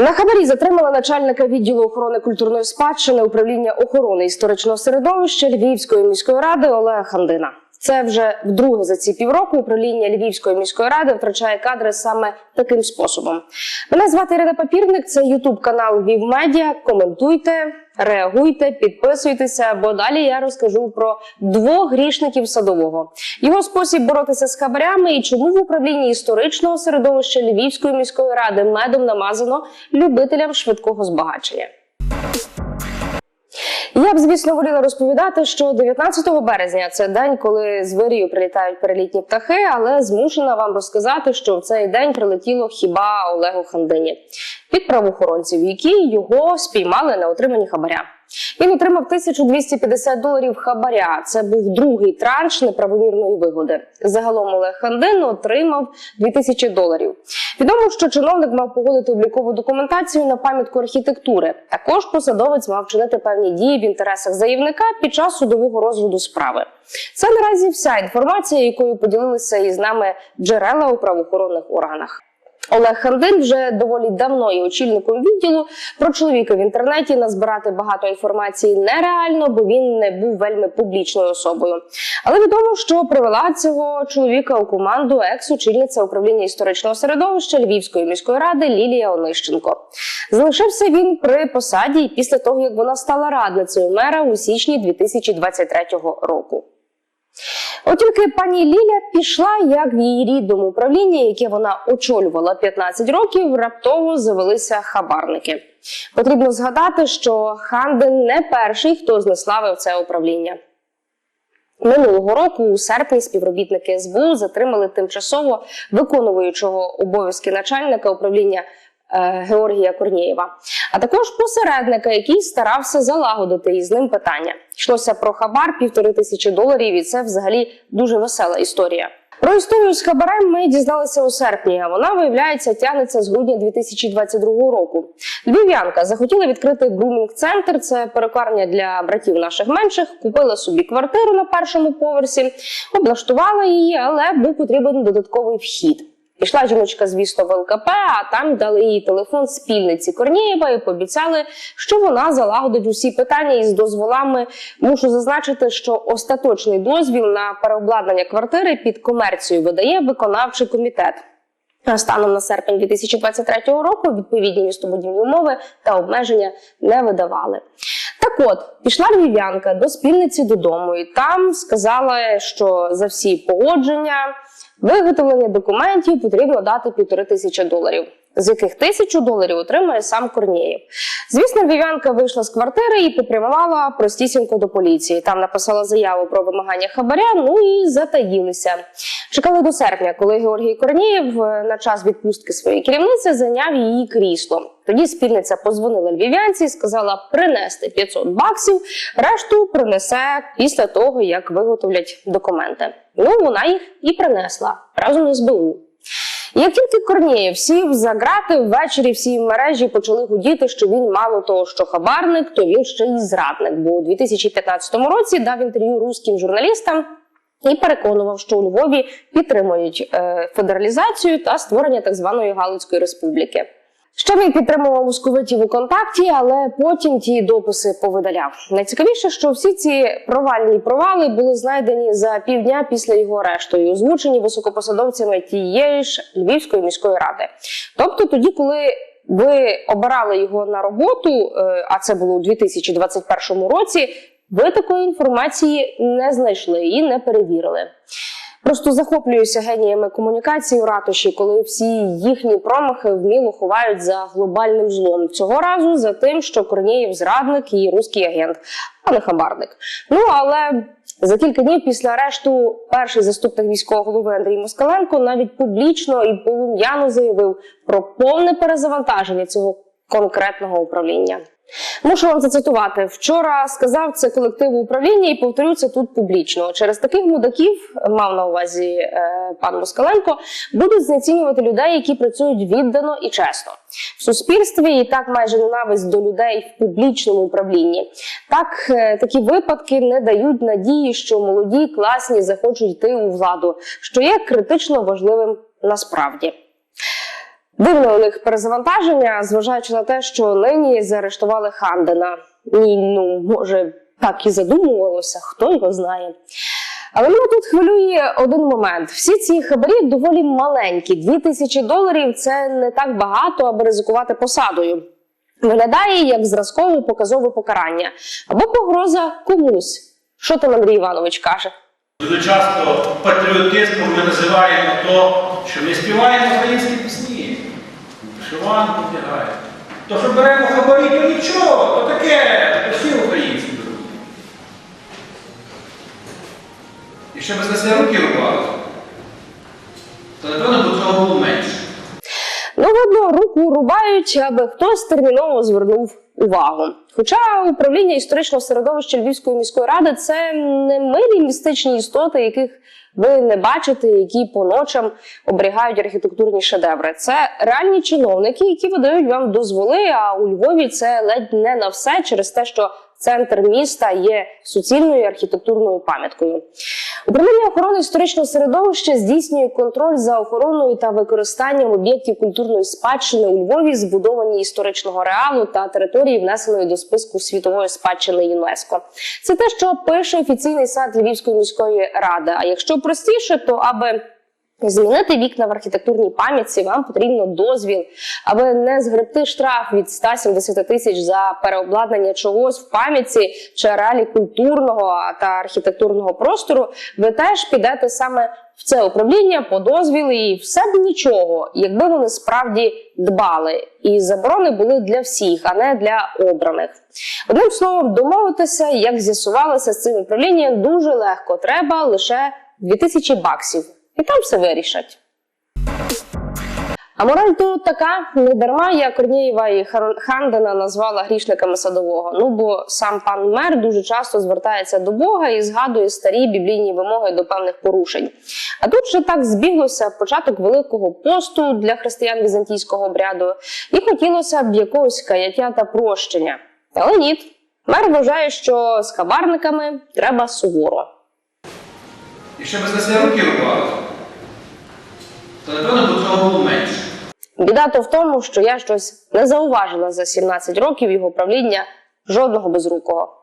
На хабарі затримали начальника відділу охорони культурної спадщини управління охорони історичного середовища Львівської міської ради Олега Хандина. Це вже вдруге за ці півроку управління Львівської міської ради втрачає кадри саме таким способом. Мене звати Ірина Папірник. Це Ютуб канал Львів Медіа. Коментуйте, реагуйте, підписуйтеся, бо далі я розкажу про двох грішників садового, його спосіб боротися з хабарями і чому в управлінні історичного середовища Львівської міської ради медом намазано любителям швидкого збагачення. Я б, звісно, воліла розповідати, що 19 березня це день, коли з вирію прилітають перелітні птахи, але змушена вам розказати, що в цей день прилетіло хіба Олегу Хандині від правоохоронців, які його спіймали на отриманні хабаря. Він отримав 1250 доларів хабаря. Це був другий транш неправомірної вигоди. Загалом Олег Хандин отримав 2000 доларів. Відомо, що чиновник мав погодити облікову документацію на пам'ятку архітектури. Також посадовець мав чинити певні дії в інтересах заявника під час судового розгляду справи. Це наразі вся інформація, якою поділилися із нами джерела у правоохоронних органах. Олег Хандин вже доволі давно є очільником відділу. Про чоловіка в інтернеті назбирати багато інформації нереально, бо він не був вельми публічною особою. Але відомо, що привела цього чоловіка у команду екс-очільниця управління історичного середовища Львівської міської ради Лілія Онищенко. Залишився він при посаді після того, як вона стала радницею мера у січні 2023 року. От тільки пані Ліля пішла, як в її рідному управлінні, яке вона очолювала 15 років, раптово завелися хабарники. Потрібно згадати, що Ханден не перший, хто знеславив це управління. Минулого року, у серпні, співробітники СБУ затримали тимчасово виконуючого обов'язки начальника управління Георгія Корнієва, а також посередника, який старався залагодити із ним питання. Йшлося про хабар півтори тисячі доларів, і це взагалі дуже весела історія. Про історію з хабарем ми дізналися у серпні. а Вона виявляється тягнеться з грудня 2022 року. Львів'янка захотіла відкрити грумінг-центр. Це перекарня для братів наших менших. Купила собі квартиру на першому поверсі, облаштувала її, але був потрібен додатковий вхід. Пішла жіночка, звісно, в ЛКП, а там дали їй телефон спільниці Корнієва і пообіцяли, що вона залагодить усі питання із дозволами. Мушу зазначити, що остаточний дозвіл на переобладнання квартири під комерцію видає виконавчий комітет. Станом на серпень 2023 року відповідні містобудівні умови та обмеження не видавали. Так от пішла львів'янка до спільниці додому, і там сказала, що за всі погодження, виготовлення документів потрібно дати півтори тисячі доларів, з яких тисячу доларів отримає сам Корнієв. Звісно, львів'янка вийшла з квартири і попрямувала простісінько до поліції. Там написала заяву про вимагання хабаря. Ну і затаїлися. Чекали до серпня, коли Георгій Корнієв е, на час відпустки своєї керівниці зайняв її крісло. Тоді спільниця позвонила львів'янці і сказала принести 500 баксів. Решту принесе після того, як виготовлять документи. Ну вона їх і принесла разом з СБУ. Як тільки Корнієв сів за грати, ввечері всі мережі почали гудіти, що він мало того, що хабарник, то він ще й зрадник. Бо у 2015 році дав інтерв'ю руським журналістам і переконував, що у Львові підтримують е, федералізацію та створення так званої Галицької республіки. Ще він підтримував московитів у контакті, але потім ті дописи повидаляв. Найцікавіше, що всі ці провальні провали були знайдені за півдня після його арешту і озвучені високопосадовцями тієї ж Львівської міської ради. Тобто, тоді, коли ви обирали його на роботу, е, а це було у 2021 році, ви такої інформації не знайшли і не перевірили. Просто захоплююся геніями комунікації у ратуші, коли всі їхні промахи вміло ховають за глобальним злом. Цього разу за тим, що Корнієв зрадник і руський агент, а не хабарник. Ну але за кілька днів після арешту перший заступник міського голови Андрій Москаленко навіть публічно і полум'яно заявив про повне перезавантаження цього конкретного управління. Мушу вам зацитувати. Вчора сказав це колективу управління і повторю це тут публічно. Через таких мудаків мав на увазі е, пан Москаленко, будуть знецінювати людей, які працюють віддано і чесно в суспільстві. І так майже ненависть до людей в публічному управлінні. Так е, такі випадки не дають надії, що молоді класні захочуть йти у владу, що є критично важливим насправді. Дивне у них перезавантаження, зважаючи на те, що нині заарештували Хандена. Ні, ну може так і задумувалося, хто його знає. Але мене тут хвилює один момент. Всі ці хабарі доволі маленькі. Дві тисячі доларів це не так багато, аби ризикувати посадою. Виглядає як зразково показове покарання або погроза комусь. Що там Андрій Іванович каже? Дуже часто патріотизмом ми називаємо то, що ми співаємо українські пісні, вишиванки підтягає. То, що беремо хабарі, то нічого, то таке, всі українці беруть. І щоб без нас руки рубали, то до цього було менше. Ну, одну руку рубають, аби хтось терміново звернув увагу. Хоча управління історичного середовища Львівської міської ради це не милі містичні істоти, яких ви не бачите, які по ночам оберігають архітектурні шедеври. Це реальні чиновники, які видають вам дозволи. А у Львові це ледь не на все через те, що центр міста є суцільною архітектурною пам'яткою. Управління охорони історичного середовища здійснює контроль за охороною та використанням об'єктів культурної спадщини у Львові, збудовані історичного реалу та території, внесеної до списку світової спадщини ЮНЕСКО. Це те, що пише офіційний сайт Львівської міської ради. А якщо простіше, то аби Змінити вікна в архітектурній пам'ятці вам потрібно дозвіл, аби не згребти штраф від 170 тисяч за переобладнання чогось в пам'ятці чи ареалі культурного та архітектурного простору. Ви теж підете саме в це управління по дозвіл і все б нічого, якби вони справді дбали. І заборони були для всіх, а не для обраних. Одним словом, домовитися, як з'ясувалося з цим управлінням, дуже легко. Треба лише 2000 баксів. І там все вирішать. А мораль тут така не дарма я Корнієва і Хандена назвала грішниками садового. Ну бо сам пан мер дуже часто звертається до Бога і згадує старі біблійні вимоги до певних порушень. А тут же так збіглося початок великого посту для християн візантійського обряду, і хотілося б якогось каяття та прощення. Але ні, мер вважає, що з хабарниками треба суворо. І за це руки рубали, напевно до цього було менше. Біда то в тому, що я щось не зауважила за 17 років його правління жодного безрукого.